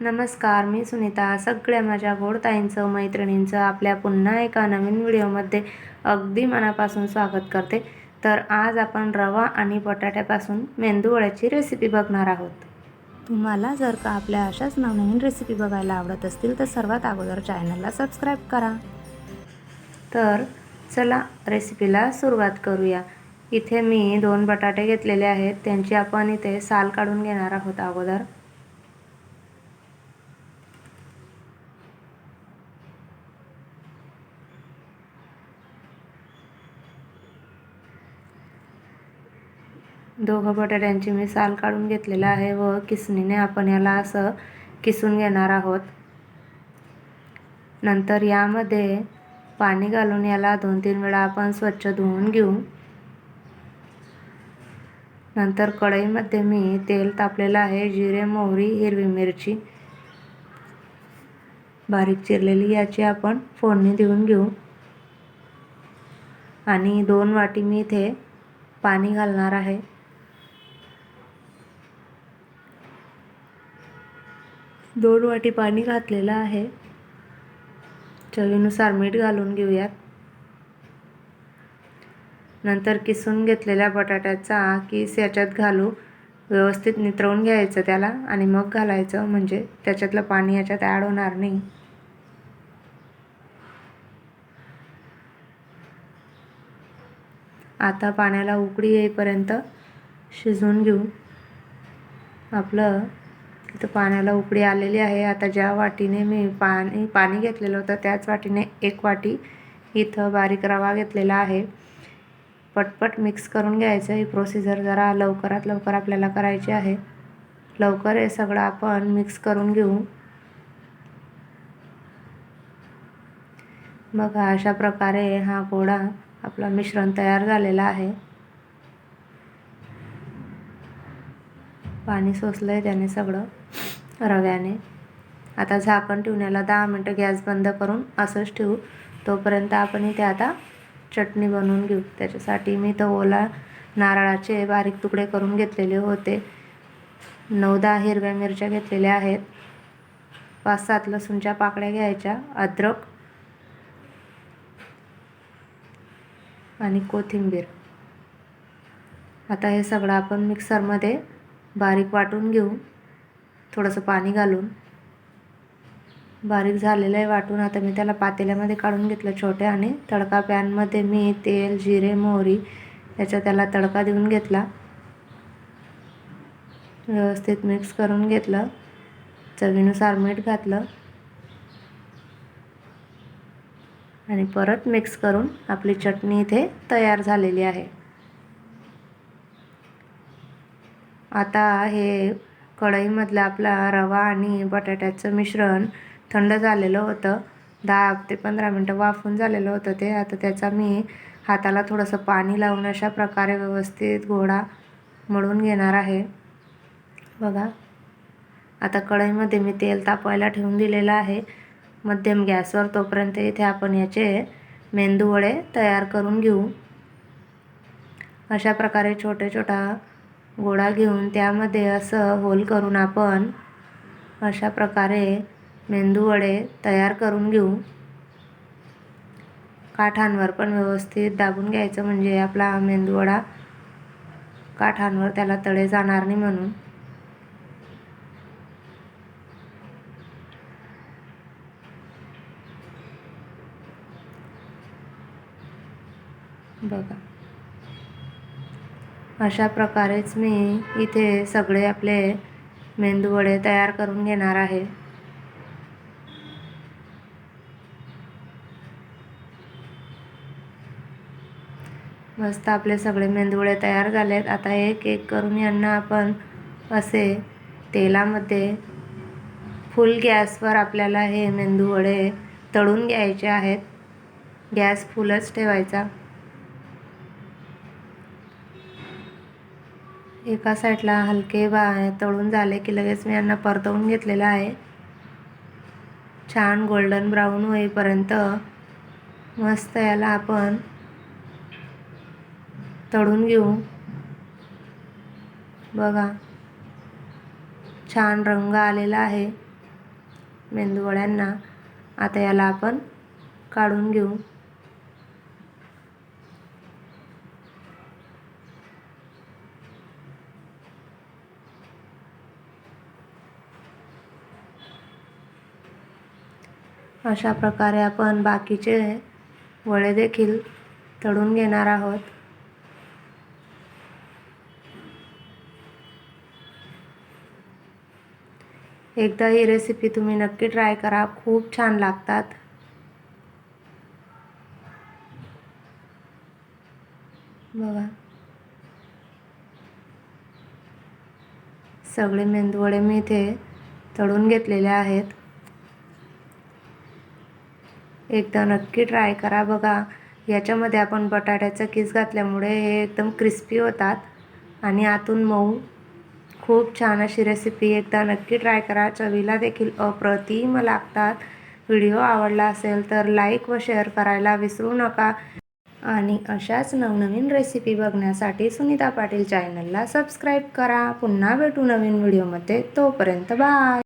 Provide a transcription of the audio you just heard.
नमस्कार मी सुनीता. सगळ्या माझ्या गोडताईंचं मैत्रिणींचं आपल्या पुन्हा एका नवीन व्हिडिओमध्ये अगदी मनापासून स्वागत करते. तर आज आपण रवा आणि बटाट्यापासून मेंदूवड्याची रेसिपी बघणार आहोत. तुम्हाला जर का आपल्या अशाच नवनवीन रेसिपी बघायला आवडत असतील तर सर्वात अगोदर चॅनलला सबस्क्राईब करा. तर चला रेसिपीला सुरुवात करूया. इथे मी दोन बटाटे घेतलेले आहेत. त्यांची आपण इथे साल काढून घेणार आहोत अगोदर. दोघं बटाट्यांची मी साल काढून घेतलेलं आहे व किसणीने आपण याला असं किसून घेणार आहोत. नंतर यामध्ये पाणी घालून याला दोन तीन वेळा आपण स्वच्छ धुवून घेऊ. नंतर कढईमध्ये मी तेल तापलेलं आहे जिरे मोहरी हिरवी मिरची. बारीक चिरलेली याची आपण फोडणी देऊन घेऊ. आणि दोन वाटी मी इथे पाणी घालणार आहे. दोन वाटी पाणी घातलेलं आहे. चवीनुसार मीठ घालून घेऊयात. नंतर किसून घेतलेल्या बटाट्याचा किस याच्यात घालू. व्यवस्थित नितरवून घ्यायचं त्याला आणि मग घालायचं म्हणजे त्याच्यातलं पाणी याच्यात ॲड होणार नाही. आता पाण्याला उकळी येईपर्यंत शिजवून घेऊ. आपलं इथं पाण्याला उकळी आलेली आहे. आता ज्या वाटीने मी पाणी पाणी घेतलेलं होतं त्याच वाटीने एक वाटी इथं बारीक रवा घेतलेला आहे. पटपट मिक्स करून घ्यायचं. ही प्रोसिजर जरा लवकरात लवकर आपल्याला करायची आहे. लवकर हे सगळं आपण मिक्स करून घेऊ. मग अशा प्रकारे हा पोळा आपला मिश्रण तयार झालेला आहे. पाणी सोसलं आहे त्याने सगळं रव्याने. आता झाकण ठेवण्याला दहा मिनटं गॅस बंद करून असंच ठेवू. तोपर्यंत आपण इथे आता चटणी बनवून घेऊ. त्याच्यासाठी मी तर ओला नारळाचे बारीक तुकडे करून घेतलेले होते. नऊ दहा हिरव्या मिरच्या घेतलेल्या आहेत. पाच सात लसूणच्या पाकळ्या घ्यायच्या अद्रक आणि कोथिंबीर. आता हे सगळं आपण मिक्सरमध्ये बारीक वाटून घेऊ. थोडंसं पाणी घालून. बारीक झालेलं आहे वाटून. आता मी त्याला पातेल्यामध्ये काढून घेतलं छोट्या आणि तडका पॅनमध्ये मी तेल जिरे मोहरी याचा त्याला तडका देऊन घेतला. व्यवस्थित मिक्स करून घेतलं. चवीनुसार मीठ घातलं. आणि परत मिक्स करून आपली चटणी इथे तयार झालेली आहे. आता हे कढईमधलं आपला रवा आणि बटाट्याचं मिश्रण. थंड झालेलं होतं. दहा ते पंधरा मिनटं वाफून झालेलं होतं ते. आता त्याचा मी हाताला थोडंसं पाणी लावून अशा प्रकारे व्यवस्थित घोडा मळून घेणार आहे. बघा. आता कढईमध्ये मी तेल तापवायला ठेवून दिलेलं आहे. मध्यम गॅसवर तोपर्यंत इथे आपण याचे मेंदू वडे तयार करून घेऊ. अशा प्रकारे छोटे छोटा गोळा घेऊन त्यामध्ये असं होल करून आपण अशा प्रकारे मेंदूवडे तयार करून घेऊ. काठांवर पण व्यवस्थित दाबून घ्यायचं म्हणजे आपला मेंदूवडा काठांवर त्याला तळे जाणार नाही म्हणून. बघा. अशा प्रकारेच मी इथे सगळे आपले मेंदूवडे तयार करून घेणार आहे. मस्त आपले सगळे मेंदूवडे तयार झालेत. आता एक एक करून यांना आपण असे तेलामध्ये फुल गॅसवर आपल्याला हे मेंदूवडे तळून घ्यायचे आहेत. गॅस फुलच ठेवायचा. एका साईडला हलके बा तळून झाले की लगेच मी यांना परतवून घेतलेलं आहे. छान गोल्डन ब्राऊन होईपर्यंत मस्त याला आपण तळून घेऊ. बघा छान रंग आलेला आहे मेंदूवड्यांना. आता याला आपण काढून घेऊ. अशा प्रकारे आपण बाकीचे वडे देखील तळून घेणार आहोत. एकदा ही रेसिपी तुम्ही नक्की ट्राय करा. खूप छान लागतात. बघा. सगळे मेंदूवडे मी इथे तळून घेतलेले आहेत. एकदा नक्की ट्राय करा बघा. याच्यामध्ये आपण बटाट्याचं किस घातल्यामुळे हे एकदम क्रिस्पी होतात. आणि आतून मऊ. खूप छान अशी रेसिपी एकदा नक्की ट्राय करा. चवीला देखील अप्रतिम लागतात. व्हिडिओ आवडला असेल तर लाईक व शेअर करायला विसरू नका. आणि अशाच नवनवीन रेसिपी बघण्यासाठी सुनीता पाटील चॅनलला सबस्क्राईब करा. पुन्हा भेटू नवीन व्हिडिओमध्ये तोपर्यंत बाय